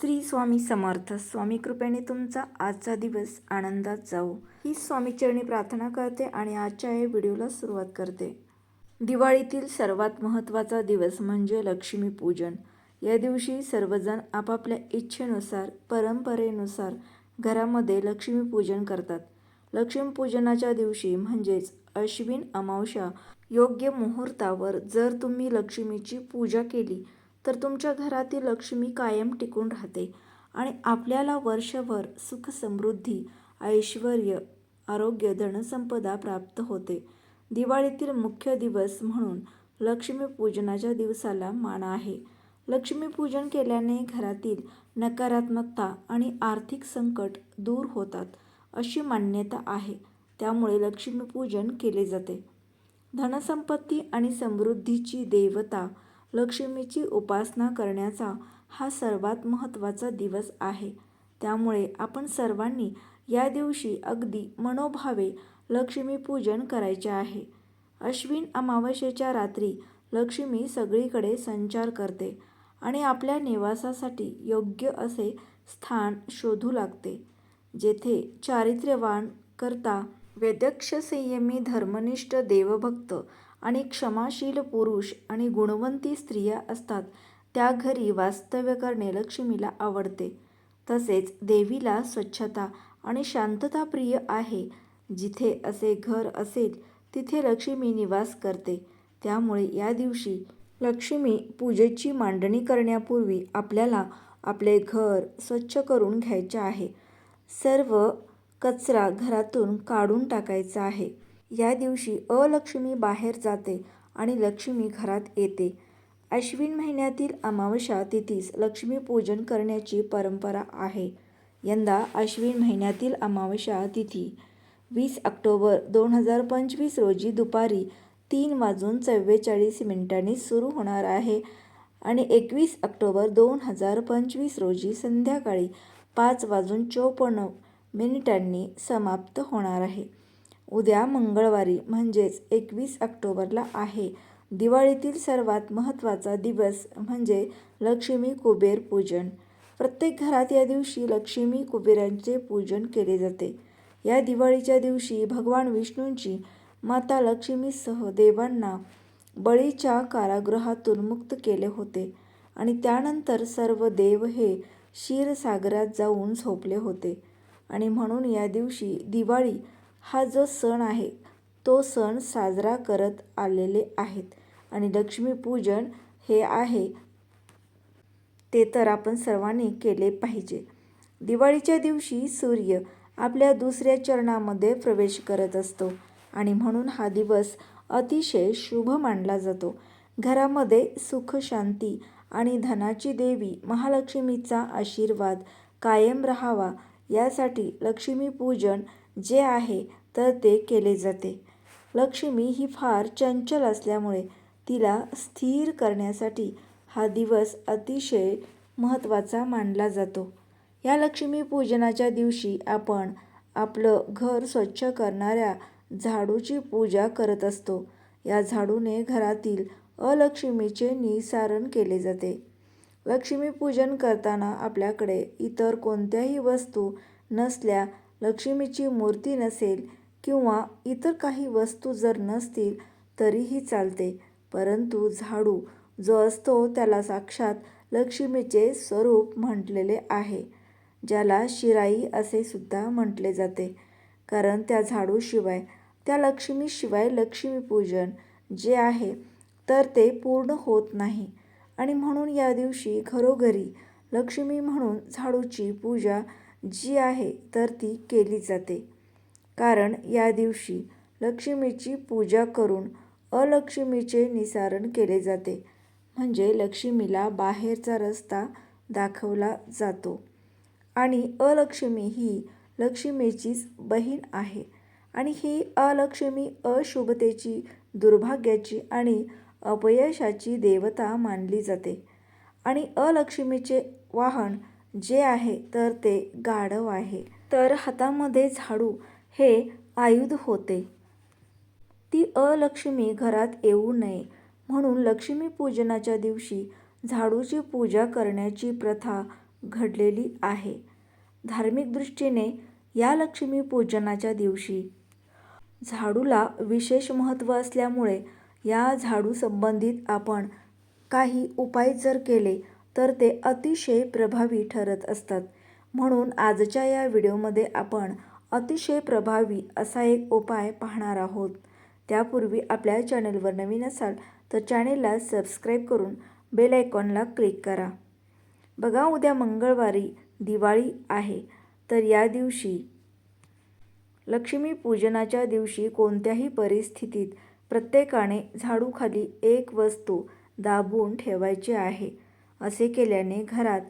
श्री स्वामी समर्थ स्वामी कृपेने तुमचा आजचा दिवस आनंदात जाऊ ही स्वामीचरणी प्रार्थना करते आणि आजच्या या व्हिडिओला सुरुवात करते. दिवाळीतील सर्वात महत्त्वाचा दिवस म्हणजे लक्ष्मीपूजन या दिवशी सर्वजण आपापल्या इच्छेनुसार परंपरेनुसार घरामध्ये लक्ष्मीपूजन करतात. लक्ष्मीपूजनाच्या दिवशी म्हणजेच अश्विन अमावस्या योग्य मुहूर्तावर जर तुम्ही लक्ष्मीची पूजा केली तर तुमच्या घरातील लक्ष्मी कायम टिकून राहते आणि आपल्याला वर्षभर सुख समृद्धी ऐश्वर आरोग्य धनसंपदा प्राप्त होते. दिवाळीतील मुख्य दिवस म्हणून लक्ष्मीपूजनाच्या दिवसाला मान आहे. लक्ष्मीपूजन केल्याने घरातील नकारात्मकता आणि आर्थिक संकट दूर होतात अशी मान्यता आहे. त्यामुळे लक्ष्मीपूजन केले जाते. धनसंपत्ती आणि समृद्धीची देवता लक्ष्मीची उपासना करण्याचा हा सर्वात महत्त्वाचा दिवस आहे. त्यामुळे आपण सर्वांनी या दिवशी अगदी मनोभावे लक्ष्मीपूजन करायचे आहे. अश्विन अमावस्येच्या रात्री लक्ष्मी सगळीकडे संचार करते आणि आपल्या निवासासाठी योग्य असे स्थान शोधू लागते जेथे चारित्र्यवान करता वेदक्ष संयमी धर्मनिष्ठ देवभक्त आणि क्षमाशील पुरुष आणि गुणवंती स्त्रिया असतात. त्या घरी वास्तव्य करणे लक्ष्मीला आवडते. तसेच देवीला स्वच्छता आणि शांतता प्रिय आहे. जिथे असे घर असेल तिथे लक्ष्मी निवास करते. त्यामुळे या दिवशी लक्ष्मी पूजेची मांडणी करण्यापूर्वी आपल्याला आपले घर स्वच्छ करून घ्यायचे आहे. सर्व कचरा घरातून काढून टाकायचा आहे. या दिवशी अलक्ष्मी बाहेर जाते आणि लक्ष्मी घरात येते. अश्विन महिन्यातील अमावस्या तिथीस लक्ष्मीपूजन करण्याची परंपरा आहे. यंदा अश्विन महिन्यातील अमावस्या तिथी वीस ऑक्टोबर दोन हजार पंचवीस रोजी दुपारी तीन वाजून चव्वेचाळीस मिनिटांनी सुरू होणार आहे आणि एकवीस ऑक्टोबर दोन हजार पंचवीस रोजी संध्याकाळी पाच वाजून चोपन्न मिनिटांनी समाप्त होणार आहे. उद्या मंगळवारी म्हणजेच एकवीस ऑक्टोबरला आहे. दिवाळीतील सर्वात महत्त्वाचा दिवस म्हणजे लक्ष्मी कुबेर पूजन. प्रत्येक घरात या दिवशी लक्ष्मी कुबेरांचे पूजन केले जाते. या दिवाळीच्या दिवशी भगवान विष्णूंची माता लक्ष्मीसह देवांना बळीच्या कारागृहातून मुक्त केले होते आणि त्यानंतर सर्व देव हे क्षीरसागरात जाऊन झोपले होते. आणि म्हणून या दिवशी दिवाळी हा जो सण आहे तो सण साजरा करत आलेले आहेत. आणि लक्ष्मीपूजन हे आहे ते तर आपण सर्वांनी केले पाहिजे. दिवाळीच्या दिवशी सूर्य आपल्या दुसऱ्या चरणामध्ये प्रवेश करत असतो आणि म्हणून हा दिवस अतिशय शुभ मानला जातो. घरामध्ये सुख शांती आणि धनाची देवी महालक्ष्मीचा आशीर्वाद कायम राहावा यासाठी लक्ष्मीपूजन जे आहे तर ते केले जाते. लक्ष्मी ही फार चंचल असल्यामुळे तिला स्थिर करण्यासाठी हा दिवस अतिशय महत्त्वाचा मानला जातो. या लक्ष्मीपूजनाच्या दिवशी आपण आपलं घर स्वच्छ करणाऱ्या झाडूची पूजा करत असतो. या झाडूने घरातील अलक्ष्मीचे निसारण केले जाते. लक्ष्मीपूजन करताना आपल्याकडे इतर कोणत्याही वस्तू नसल्या लक्ष्मीची मूर्ती नसेल किंवा इतर काही वस्तू जर नसतील तरीही चालते. परंतु झाडू जो असतो त्याला साक्षात लक्ष्मीचे स्वरूप म्हटलेले आहे ज्याला शिराई असे सुद्धा म्हटले जाते. कारण त्या झाडूशिवाय त्या लक्ष्मीशिवाय लक्ष्मीपूजन जे आहे तर ते पूर्ण होत नाही. आणि म्हणून या दिवशी घरोघरी लक्ष्मी म्हणून झाडूची पूजा जी आहे तर ती केली जाते. कारण या दिवशी लक्ष्मीची पूजा करून अलक्ष्मीचे निसारण केले जाते. म्हणजे लक्ष्मीला बाहेरचा रस्ता दाखवला जातो. आणि अलक्ष्मी ही लक्ष्मीचीच बहीण आहे. आणि ही अलक्ष्मी अशुभतेची दुर्भाग्याची आणि अपयशाची देवता मानली जाते. आणि अलक्ष्मीचे वाहन जे आहे तर ते गाढव आहे. तर हातामध्ये झाडू हे आयुध होते. ती अलक्ष्मी घरात येऊ नये. म्हणून लक्ष्मीपूजनाच्या दिवशी झाडूची पूजा करण्याची प्रथा घडलेली आहे. धार्मिक दृष्टीने या लक्ष्मीपूजनाच्या दिवशी झाडूला विशेष महत्त्व असल्यामुळे या झाडू संबंधित आपण काही उपाय जर केले तर ते अतिशय प्रभावी ठरत असतात. म्हणून आजच्या या व्हिडिओमध्ये आपण अतिशय प्रभावी असा एक उपाय पाहणार आहोत. त्यापूर्वी आपल्या चॅनलवर नवीन असाल तर चॅनेलला सबस्क्राईब करून बेल आयकॉनला क्लिक करा. बघा उद्या मंगळवारी दिवाळी आहे. तर या दिवशी लक्ष्मीपूजनाच्या दिवशी कोणत्याही परिस्थितीत प्रत्येकाने झाडूखाली एक वस्तू दाबून ठेवायची आहे. असे केल्याने घरात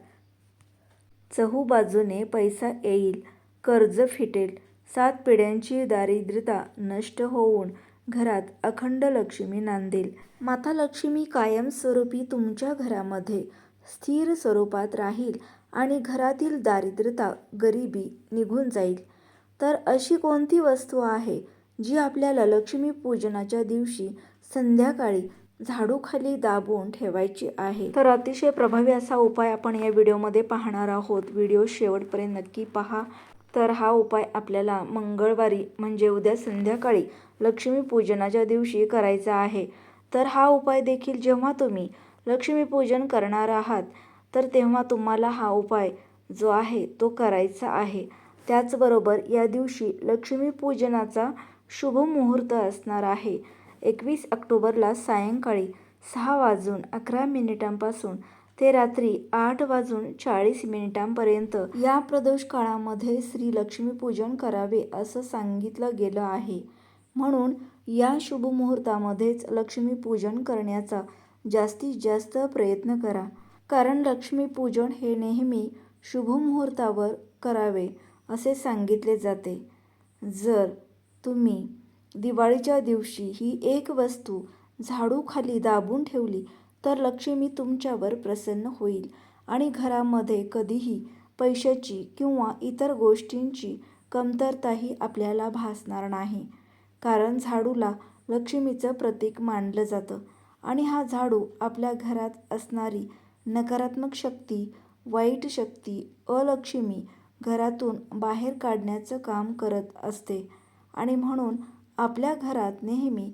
चहूबाजूने पैसा येईल कर्ज फिटेल सात पिढ्यांची दारिद्र्यता नष्ट होऊन घरात अखंड लक्ष्मी नांदेल. माता लक्ष्मी कायमस्वरूपी तुमच्या घरामध्ये स्थिर स्वरूपात राहील आणि घरातील दारिद्र्यता गरिबी निघून जाईल. तर अशी कोणती वस्तू आहे जी आपल्याला लक्ष्मीपूजनाच्या दिवशी संध्याकाळी झाडूखाली दाबून ठेवायची आहे. तर अतिशय प्रभावी असा उपाय आपण या व्हिडिओमध्ये पाहणार आहोत. व्हिडिओ शेवटपर्यंत नक्की पहा. तर हा उपाय आपल्याला मंगळवारी म्हणजे उद्या संध्याकाळी लक्ष्मीपूजनाच्या दिवशी करायचा आहे. तर हा उपाय देखील जेव्हा तुम्ही लक्ष्मीपूजन करणार आहात तर तेव्हा तुम्हाला हा उपाय जो आहे तो करायचा आहे. त्याचबरोबर या दिवशी लक्ष्मीपूजनाचा शुभ मुहूर्त असणार आहे. एकवीस ऑक्टोबरला सायंकाळी सहा वाजून अकरा मिनिटांपासून ते रात्री आठ वाजून चाळीस मिनिटांपर्यंत या प्रदोष काळामध्ये श्री लक्ष्मीपूजन करावे असं सांगितलं गेलं आहे. म्हणून या शुभ मुहूर्तामध्येच लक्ष्मीपूजन करण्याचा जास्तीत जास्त प्रयत्न करा. कारण लक्ष्मीपूजन हे नेहमी शुभ मुहूर्तावर करावे असे सांगितले जाते. जर तुम्ही दिवाळीच्या दिवशी ही एक वस्तू झाडूखाली दाबून ठेवली तर लक्ष्मी तुमच्यावर प्रसन्न होईल. आणि घरामध्ये कधीही पैशाची किंवा इतर गोष्टींची कमतरताही आपल्याला भासणार नाही. कारण झाडूला लक्ष्मीचं प्रतीक मानलं जातं. आणि हा झाडू आपल्या घरात असणारी नकारात्मक शक्ती वाईट शक्ती अलक्ष्मी घरातून बाहेर काढण्याचं काम करत असते. आणि म्हणून आपल्या घरात नेहमी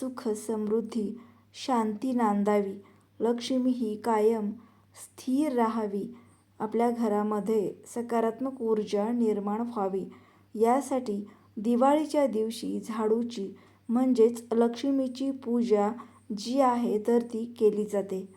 सुख समृद्धी शांती नांदावी. लक्ष्मी ही कायम स्थिर राहावी. आपल्या घरामध्ये सकारात्मक ऊर्जा निर्माण व्हावी. यासाठी दिवाळीच्या दिवशी झाडूची म्हणजेच लक्ष्मीची पूजा जी आहे तर ती केली जाते.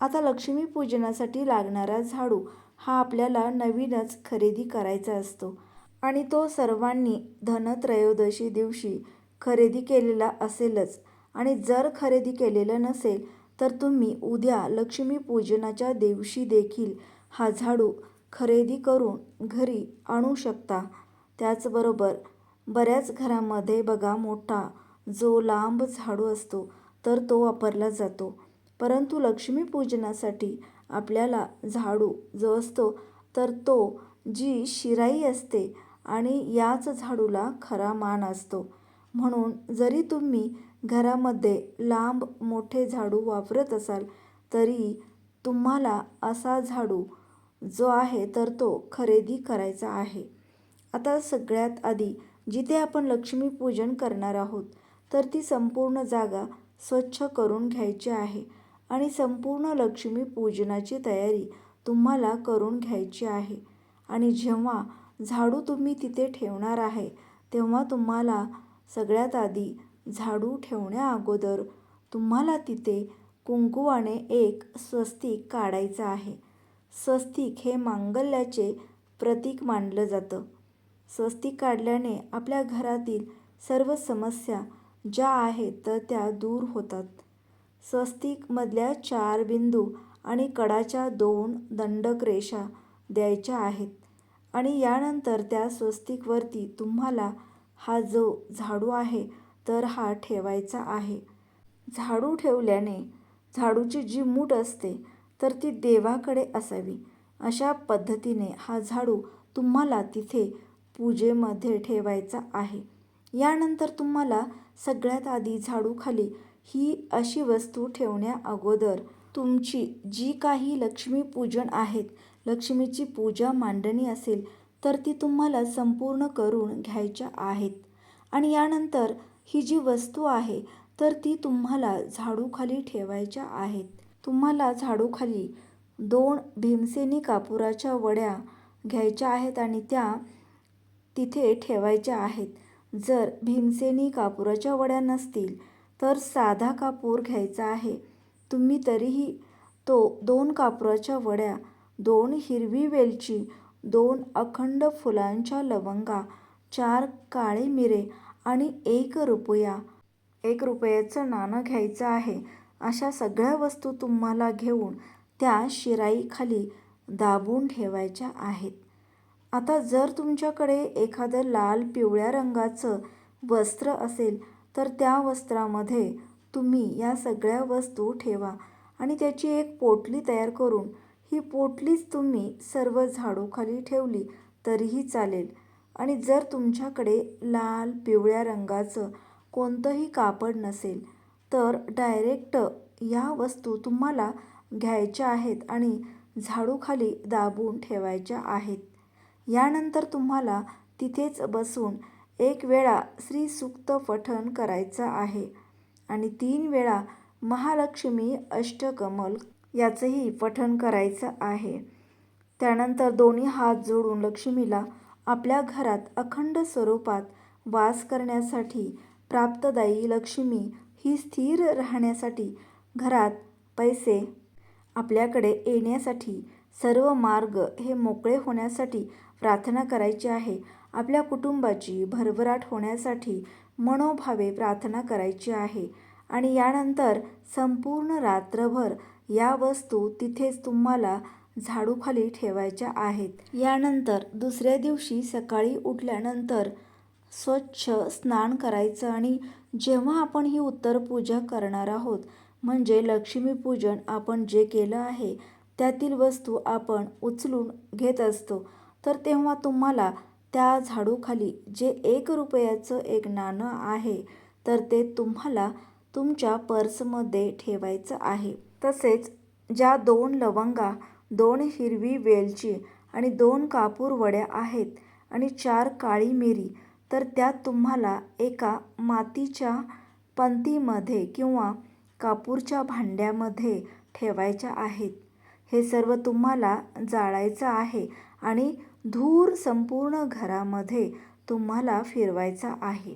आता लक्ष्मीपूजनासाठी लागणारा झाडू हा आपल्याला नवीनच खरेदी करायचा असतो. आणि तो सर्वांनी धनत्रयोदशी दिवशी खरेदी केलेला असेलच. आणि जर खरेदी केलेलं नसेल तर तुम्ही उद्या लक्ष्मीपूजनाच्या दिवशी देखील हा झाडू खरेदी करून घरी आणू शकता. त्याचबरोबर बऱ्याच घरामध्ये बघा मोठा जो लांब झाडू असतो तर तो वापरला जातो. परंतु लक्ष्मीपूजनासाठी आपल्याला झाडू जो असतो तर तो जी शिराई असते आणि याच झाडूला खरा मान असतो. म्हणून जरी तुम्ही घरामध्ये लांब मोठे झाडू वापरत असाल तरी तुम्हाला असा झाडू जो आहे तर तो खरेदी करायचा आहे. आता सगळ्यात आधी जिथे आपण लक्ष्मीपूजन करणार आहोत तर ती संपूर्ण जागा स्वच्छ करून घ्यायची आहे आणि संपूर्ण लक्ष्मीपूजनाची तयारी तुम्हाला करून घ्यायची आहे. आणि जेव्हा झाडू तुम्ही तिथे ठेवणार आहे. तेव्हा तुम्हाला सगळ्यात आधी झाडू ठेवण्या अगोदर तुम्हाला तिथे कुंकुवाने एक स्वस्तिक काढायचं आहे. स्वस्तिक हे मांगल्याचे प्रतीक मानलं जातं. स्वस्तिक काढल्याने आपल्या घरातील सर्व समस्या ज्या आहेत तर त्या दूर होतात. स्वस्तिकमधल्या चार बिंदू आणि कडाच्या दोन दंडक रेषा द्यायच्या आहेत. आणि यानंतर त्या स्वस्तिकवरती तुम्हाला हा जो झाडू आहे तर हा ठेवायचा आहे. झाडू ठेवल्याने झाडूची जी मूठ असते तर ती देवाकडे असावी. अशा पद्धतीने हा झाडू तुम्हाला तिथे पूजेमध्ये ठेवायचा आहे. यानंतर तुम्हाला सगळ्यात आधी झाडूखाली ही अशी वस्तू ठेवण्या अगोदर तुमची जी काही लक्ष्मीपूजन आहेत लक्ष्मीची पूजा मांडणी असेल तर ती तुम्हाला संपूर्ण करून घ्यायच्या आहेत. आणि यानंतर ही जी वस्तू आहे तर ती तुम्हाला झाडूखाली ठेवायच्या आहेत. तुम्हाला झाडूखाली दोन भीमसेनी कापुराच्या वड्या घ्यायच्या आहेत आणि त्या तिथे ठेवायच्या आहेत. जर भीमसेनी कापुराच्या वड्या नसतील तर साधा कापूर घ्यायचा आहे. तुम्ही तरीही तो दोन कापुराच्या वड्या दोन हिरवी वेलची दोन अखंड फुलांच्या लवंगा चार काळे मिरे आणि एक रुपया. एक रुपयाचं नाणं घ्यायचं आहे. अशा सगळ्या वस्तू तुम्हाला घेऊन त्या शिराईखाली दाबून ठेवायच्या आहेत. आता जर तुमच्याकडे एखादं लाल पिवळ्या रंगाचं वस्त्र असेल तर त्या वस्त्रामध्ये तुम्ही या सगळ्या वस्तू ठेवा आणि त्याची एक पोटली तयार करून ही पोटलीच तुम्ही सर्व झाडूखाली ठेवली तरीही चालेल. आणि जर तुमच्याकडे लाल पिवळ्या रंगाचं कोणतंही कापड नसेल तर डायरेक्ट या वस्तू तुम्हाला घ्यायच्या आहेत आणि झाडूखाली दाबून ठेवायच्या आहेत. यानंतर तुम्हाला तिथेच बसून एक वेळा श्रीसूक्त पठण करायचं आहे. आणि तीन वेळा महालक्ष्मी अष्टकमल याचंही पठण करायचं आहे. त्यानंतर दोन्ही हात जोडून लक्ष्मीला आपल्या घरात अखंड स्वरूपात वास करण्यासाठी प्राप्तदायी लक्ष्मी ही स्थिर राहण्यासाठी घरात पैसे आपल्याकडे येण्यासाठी सर्व मार्ग हे मोकळे होण्यासाठी प्रार्थना करायची आहे. आपल्या कुटुंबाची भरभराट होण्यासाठी मनोभावे प्रार्थना करायची आहे. आणि यानंतर संपूर्ण रात्रभर या वस्तू तिथेच तुम्हाला झाडूखाली ठेवायच्या आहेत. यानंतर दुसऱ्या दिवशी सकाळी उठल्यानंतर स्वच्छ स्नान करायचं आणि जेव्हा आपण ही उत्तर पूजा करणार आहोत म्हणजे लक्ष्मीपूजन आपण जे केलं आहे त्यातील वस्तू आपण उचलून घेत असतो तर तेव्हा तुम्हाला त्या झाडूखाली जे एक रुपयाचं एक नाणं आहे तर ते तुम्हाला तुमच्या पर्समध्ये ठेवायचं आहे. तसेच ज्या दोन लवंगा दोन हिरवी वेलची आणि दोन कापूर वड्या आहेत आणि चार काळी मिरी तर त्या तुम्हाला एका मातीच्या पंतीमध्ये किंवा कापूरच्या भांड्यामध्ये ठेवायच्या आहेत. हे सर्व तुम्हाला जाळायचं आहे आणि धूर संपूर्ण घरामध्ये तुम्हाला फिरवायचा आहे.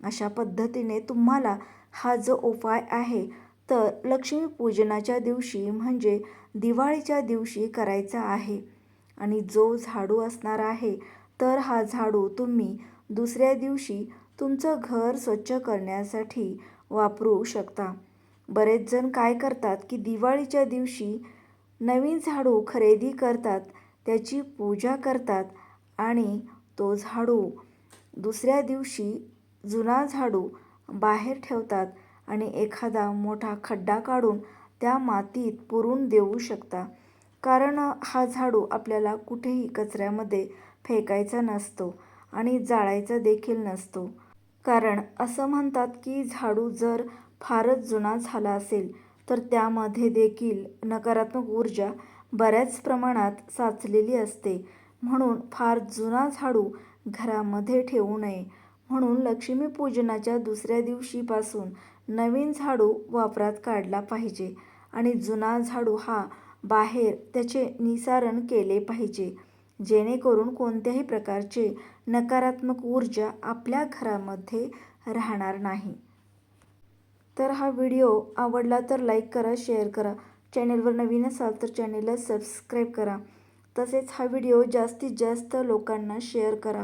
अशा पद्धतीने तुम्हाला हा जो उपाय आहे तर लक्ष्मीपूजनाच्या दिवशी म्हणजे दिवाळीच्या दिवशी करायचा आहे. आणि जो झाडू असणार आहे तर हा झाडू तुम्ही दुसऱ्या दिवशी तुमचं घर स्वच्छ करण्यासाठी वापरू शकता. बरेच जण काय करतात की दिवाळीच्या दिवशी नवीन झाडू खरेदी करतात त्याची पूजा करतात आणि तो झाडू दुसऱ्या दिवशी जुना झाडू बाहेर ठेवतात. आणि एखादा मोठा खड्डा काढून त्या मातीत पुरून देऊ शकता. कारण हा झाडू आपल्याला कुठेही कचऱ्यामध्ये फेकायचा नसतो आणि जाळायचा देखील नसतो. कारण असं म्हणतात की झाडू जर फारच जुना झाला असेल तर त्यामध्ये देखील नकारात्मक ऊर्जा बऱ्याच प्रमाणात साचलेली असते. म्हणून फार जुना झाडू घरामध्ये ठेवू नये. म्हणून लक्ष्मीपूजनाच्या दुसऱ्या दिवशीपासून नवीन झाडू वापरात काढला पाहिजे आणि जुना झाडू हा बाहेर त्याचे निसारण केले पाहिजे. जेणेकरून कोणत्याही प्रकारचे नकारात्मक ऊर्जा आपल्या घरामध्ये राहणार नाही. तर हा व्हिडिओ आवडला तर लाईक करा शेअर करा. चॅनेलवर नवीन असाल तर चॅनेलला सबस्क्राईब करा. तसेच हा व्हिडिओ जास्तीत जास्त लोकांना शेअर करा.